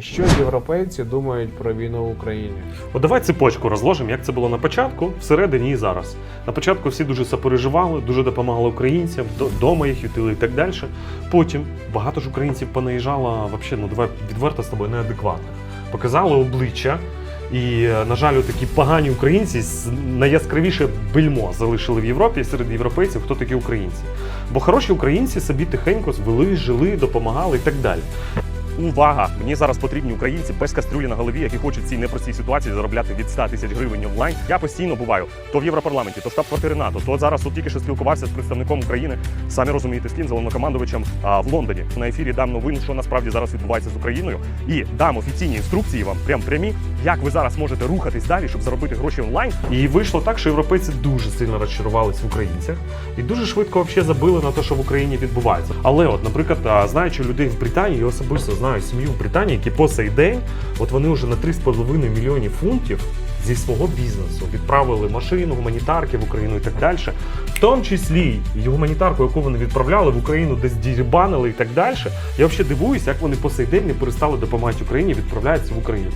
Що європейці думають про війну в Україні? От давай цепочку розложимо, як це було на початку, всередині і зараз. На початку всі дуже сопереживали, дуже допомагали українцям, до- дома їх ютили і так далі. Потім багато ж українців понаїжджало, взагалі, ну давай відверто з тобою неадекватних. Показали обличчя. І, е, на жаль, такі погані українці найяскравіше бельмо залишили в Європі серед європейців, хто такі українці. Бо хороші українці собі тихенько звели, жили, допомагали і так далі. Увага! Мені зараз потрібні українці без кастрюлі на голові, які хочуть цій непростій ситуації заробляти від 100 тисяч гривень онлайн. Я постійно буваю то в Європарламенті, то штаб-квартири НАТО, то зараз от тільки що спілкувався з представником України. Самі розумієте, з ким головнокомандувачем в Лондоні. На ефірі дам новину, що насправді зараз відбувається з Україною, і дам офіційні інструкції вам, прям прямі, як ви зараз можете рухатись далі, щоб заробити гроші онлайн. І вийшло так, що європейці дуже сильно розчарувалися в українцях і дуже швидко взагалі забили на те, що в Україні відбувається. Але, от, наприклад, знаючи людей в Британії, особисто знаю сім'ю в Британії, які по цей день, от вони вже на 3,5 мільйонів фунтів. Зі свого бізнесу відправили машину, гуманітарки в Україну і так далі. В тому числі і гуманітарку, яку вони відправляли в Україну, десь дірбанили і так далі. Я взагалі дивуюся, як вони по цей день не перестали допомагати Україні, відправляються в Україну.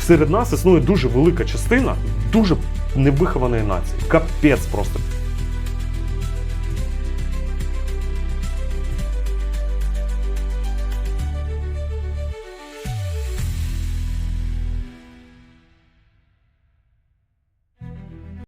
Серед нас існує дуже велика частина дуже невихованої нації. Капець просто.